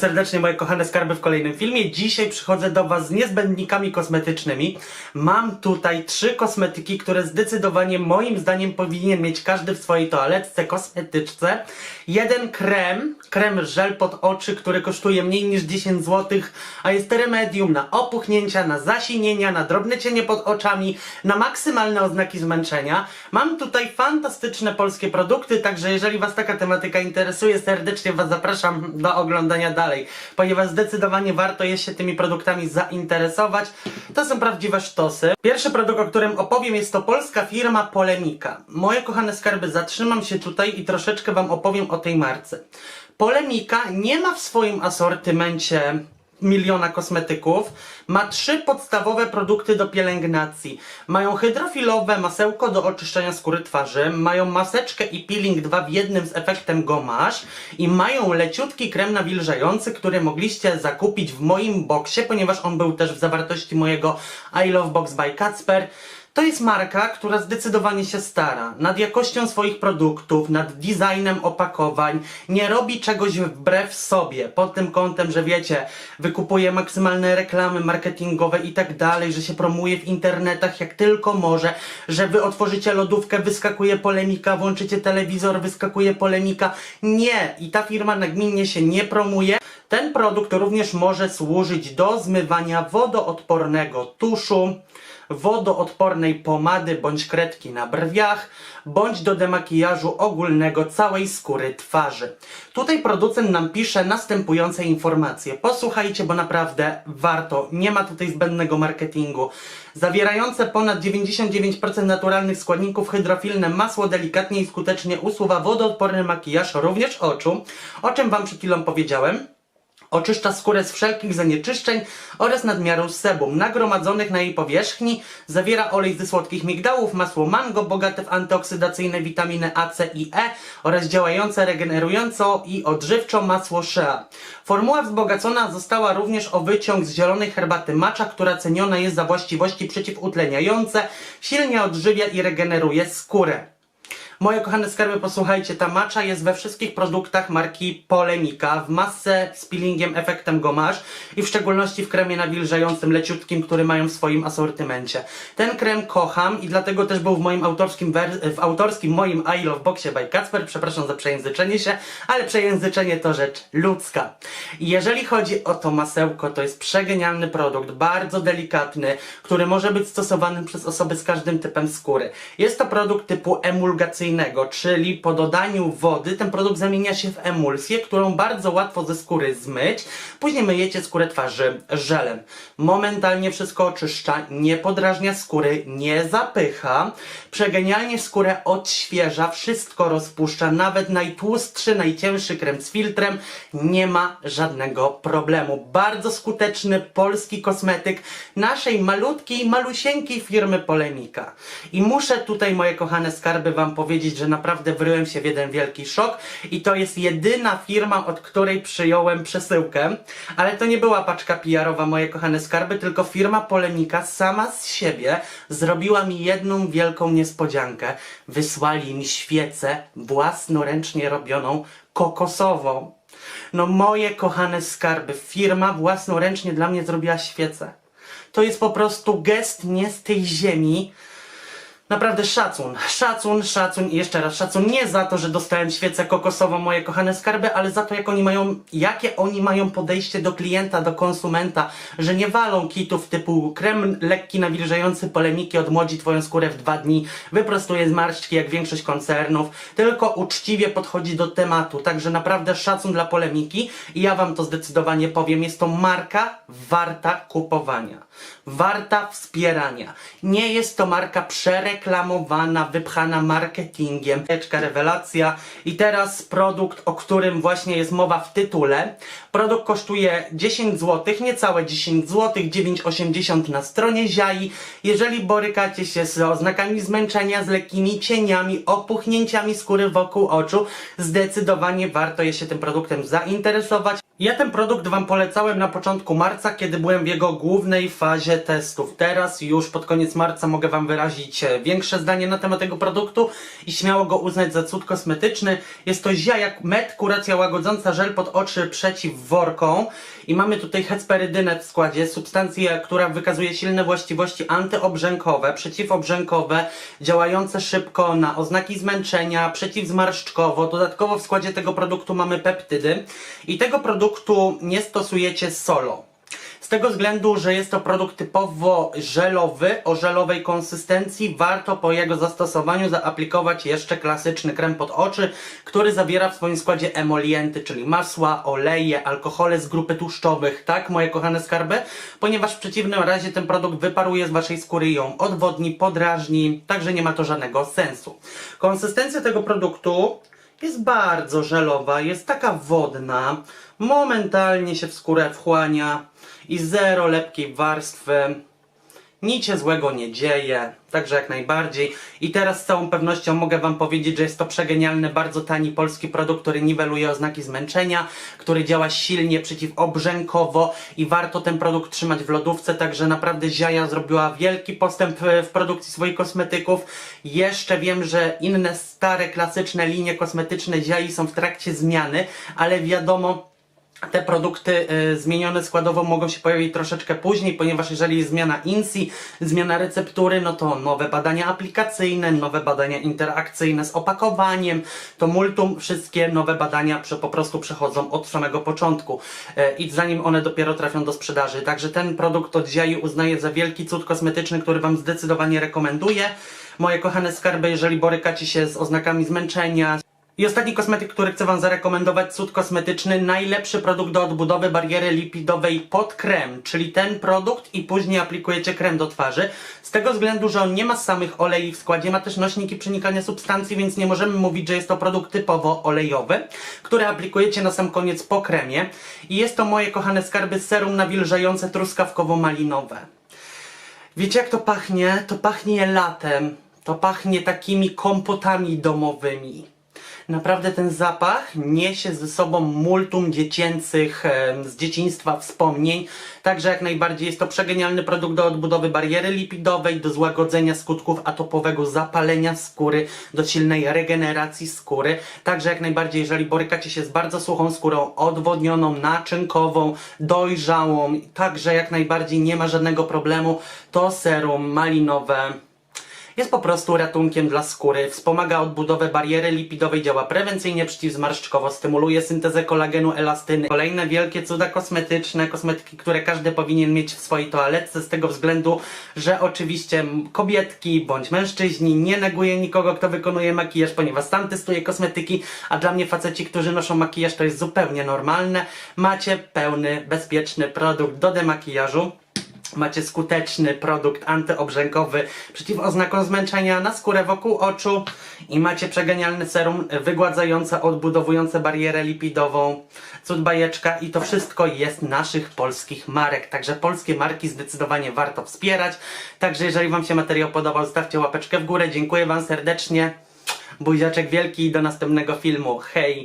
Serdecznie, moje kochane skarby w kolejnym filmie. Dzisiaj przychodzę do Was z niezbędnikami kosmetycznymi. Mam tutaj trzy kosmetyki, które zdecydowanie moim zdaniem powinien mieć każdy w swojej toaletce, kosmetyczce. Jeden krem, krem żel pod oczy, który kosztuje mniej niż 10 zł, a jest remedium na opuchnięcia, na zasinienia, na drobne cienie pod oczami, na maksymalne oznaki zmęczenia. Mam tutaj fantastyczne polskie produkty, także jeżeli Was taka tematyka interesuje, serdecznie Was zapraszam do oglądania dalej, ponieważ zdecydowanie warto jest się tymi produktami zainteresować. To są prawdziwe sztosy. Pierwszy produkt, o którym opowiem, jest to polska firma Polemika. Moje kochane skarby, zatrzymam się tutaj i troszeczkę Wam opowiem o tej marce. Polemika nie ma w swoim asortymencie miliona kosmetyków. Ma trzy podstawowe produkty do pielęgnacji. Mają hydrofilowe masełko do oczyszczenia skóry twarzy, mają maseczkę i peeling 2 w jednym z efektem gomasz i mają leciutki krem nawilżający, który mogliście zakupić w moim boksie, ponieważ on był też w zawartości mojego I Love Box by Kacper. To jest marka, która zdecydowanie się stara nad jakością swoich produktów, nad designem opakowań, nie robi czegoś wbrew sobie, pod tym kątem, że wiecie, wykupuje maksymalne reklamy marketingowe i tak dalej, że się promuje w internetach jak tylko może, że wy otworzycie lodówkę, wyskakuje polemika, włączycie telewizor, wyskakuje polemika. Nie! I ta firma nagminnie się nie promuje. Ten produkt również może służyć do zmywania wodoodpornego tuszu, wodoodpornej pomady bądź kredki na brwiach, bądź do demakijażu ogólnego całej skóry twarzy. Tutaj producent nam pisze następujące informacje. Posłuchajcie, bo naprawdę warto. Nie ma tutaj zbędnego marketingu. Zawierające ponad 99% naturalnych składników hydrofilne masło delikatnie i skutecznie usuwa wodoodporny makijaż, również oczu, o czym Wam przed chwilą powiedziałem. Oczyszcza skórę z wszelkich zanieczyszczeń oraz nadmiaru sebum nagromadzonych na jej powierzchni. Zawiera olej ze słodkich migdałów, masło mango bogate w antyoksydacyjne witaminy A, C i E oraz działające regenerująco i odżywczo masło shea. Formuła wzbogacona została również o wyciąg z zielonej herbaty matcha, która ceniona jest za właściwości przeciwutleniające, silnie odżywia i regeneruje skórę. Moje kochane skarby, posłuchajcie, ta macza jest we wszystkich produktach marki Polemika, w masce z peelingiem efektem gomasz i w szczególności w kremie nawilżającym leciutkim, który mają w swoim asortymencie. Ten krem kocham i dlatego też był w moim autorskim, w autorskim moim I Love Boxie by Kacper, przepraszam za przejęzyczenie się, ale przejęzyczenie to rzecz ludzka. Jeżeli chodzi o to masełko, to jest przegenialny produkt, bardzo delikatny, który może być stosowany przez osoby z każdym typem skóry. Jest to produkt typu emulgacyjnego, czyli po dodaniu wody ten produkt zamienia się w emulsję, którą bardzo łatwo ze skóry zmyć. Później myjecie skórę twarzy żelem. Momentalnie wszystko oczyszcza, nie podrażnia skóry, nie zapycha. Przegenialnie skórę odświeża, wszystko rozpuszcza, nawet najtłustszy, najcięższy krem z filtrem nie ma żadnego problemu. Bardzo skuteczny polski kosmetyk naszej malutkiej, malusieńkiej firmy Polemika. I muszę tutaj, moje kochane skarby, wam powiedzieć, że naprawdę wryłem się w jeden wielki szok i to jest jedyna firma, od której przyjąłem przesyłkę, ale to nie była paczka PR-owa, moje kochane skarby, tylko firma Polemika sama z siebie zrobiła mi jedną wielką niespodziankę. Wysłali mi świecę własnoręcznie robioną, kokosową. No moje kochane skarby, firma własnoręcznie dla mnie zrobiła świecę. To jest po prostu gest nie z tej ziemi. Naprawdę szacun, szacun, szacun i jeszcze raz szacun nie za to, że dostałem świecę kokosową, moje kochane skarby, ale za to, jak oni mają, jakie oni mają podejście do klienta, do konsumenta, że nie walą kitów typu krem lekki nawilżający polemiki odmłodzi twoją skórę w dwa dni, wyprostuje zmarszczki jak większość koncernów, tylko uczciwie podchodzi do tematu, także naprawdę szacun dla polemiki i ja wam to zdecydowanie powiem, jest to marka warta kupowania, warta wspierania. Nie jest to marka przereklamowana, wypchana marketingiem. Teczka rewelacja. I teraz produkt, o którym właśnie jest mowa w tytule. Produkt kosztuje 10 zł, niecałe 10 zł, 9,80 na stronie Ziai. Jeżeli borykacie się z oznakami zmęczenia, z lekkimi cieniami, opuchnięciami skóry wokół oczu, zdecydowanie warto jest się tym produktem zainteresować. Ja ten produkt Wam polecałem na początku marca, kiedy byłem w jego głównej fazie testów. Teraz już pod koniec marca mogę Wam wyrazić e, większe zdanie na temat tego produktu i śmiało go uznać za cud kosmetyczny. Jest to zia jak med, kuracja łagodząca żel pod oczy przeciw worką i mamy tutaj hesperydynę w składzie, substancję, która wykazuje silne właściwości antyobrzękowe, przeciwobrzękowe, działające szybko na oznaki zmęczenia, przeciwzmarszczkowo. Dodatkowo w składzie tego produktu mamy peptydy i tego produktu nie stosujecie solo. Z tego względu, że jest to produkt typowo żelowy, o żelowej konsystencji, warto po jego zastosowaniu zaaplikować jeszcze klasyczny krem pod oczy, który zawiera w swoim składzie emolienty, czyli masła, oleje, alkohole z grupy tłuszczowych, tak moje kochane skarby? Ponieważ w przeciwnym razie ten produkt wyparuje z waszej skóry ją odwodni, podrażni, także nie ma to żadnego sensu. Konsystencja tego produktu jest bardzo żelowa, jest taka wodna, momentalnie się w skórę wchłania i zero lepkiej warstwy. Nic się złego nie dzieje, także jak najbardziej. I teraz z całą pewnością mogę Wam powiedzieć, że jest to przegenialny, bardzo tani polski produkt, który niweluje oznaki zmęczenia, który działa silnie przeciwobrzękowo i warto ten produkt trzymać w lodówce, także naprawdę Ziaja zrobiła wielki postęp w produkcji swoich kosmetyków. Jeszcze wiem, że inne stare, klasyczne linie kosmetyczne Ziai są w trakcie zmiany, ale wiadomo, te produkty y, zmienione składowo mogą się pojawić troszeczkę później, ponieważ jeżeli jest zmiana INSI, zmiana receptury, no to nowe badania aplikacyjne, nowe badania interakcyjne z opakowaniem, to multum, wszystkie nowe badania po prostu przechodzą od samego początku y, i zanim one dopiero trafią do sprzedaży. Także ten produkt od Ziai uznaję za wielki cud kosmetyczny, który Wam zdecydowanie rekomenduję. Moje kochane skarby, jeżeli borykacie się z oznakami zmęczenia, i ostatni kosmetyk, który chcę Wam zarekomendować, cud kosmetyczny, najlepszy produkt do odbudowy bariery lipidowej pod krem, czyli ten produkt i później aplikujecie krem do twarzy. Z tego względu, że on nie ma samych olei w składzie, ma też nośniki przenikania substancji, więc nie możemy mówić, że jest to produkt typowo olejowy, który aplikujecie na sam koniec po kremie. I jest to moje kochane skarby serum nawilżające truskawkowo-malinowe. Wiecie jak to pachnie? To pachnie latem. To pachnie takimi kompotami domowymi. Naprawdę ten zapach niesie ze sobą multum dziecięcych z dzieciństwa wspomnień. Także jak najbardziej jest to przegenialny produkt do odbudowy bariery lipidowej, do złagodzenia skutków atopowego zapalenia skóry, do silnej regeneracji skóry. Także jak najbardziej, jeżeli borykacie się z bardzo suchą skórą, odwodnioną, naczynkową, dojrzałą, także jak najbardziej nie ma żadnego problemu, to serum malinowe jest po prostu ratunkiem dla skóry, wspomaga odbudowę bariery lipidowej, działa prewencyjnie przeciwzmarszczkowo, stymuluje syntezę kolagenu, elastyny. Kolejne wielkie cuda kosmetyczne, kosmetyki, które każdy powinien mieć w swojej toaletce z tego względu, że oczywiście kobietki bądź mężczyźni nie neguje nikogo, kto wykonuje makijaż, ponieważ sam testuje kosmetyki, a dla mnie faceci, którzy noszą makijaż to jest zupełnie normalne. Macie pełny, bezpieczny produkt do demakijażu. Macie skuteczny produkt antyobrzękowy przeciw oznakom zmęczenia na skórę wokół oczu i macie przegenialny serum wygładzające, odbudowujące barierę lipidową, cud bajeczka i to wszystko jest naszych polskich marek. Także polskie marki zdecydowanie warto wspierać. Także jeżeli Wam się materiał podobał, zostawcie łapeczkę w górę. Dziękuję Wam serdecznie. Buziaczek wielki i do następnego filmu. Hej!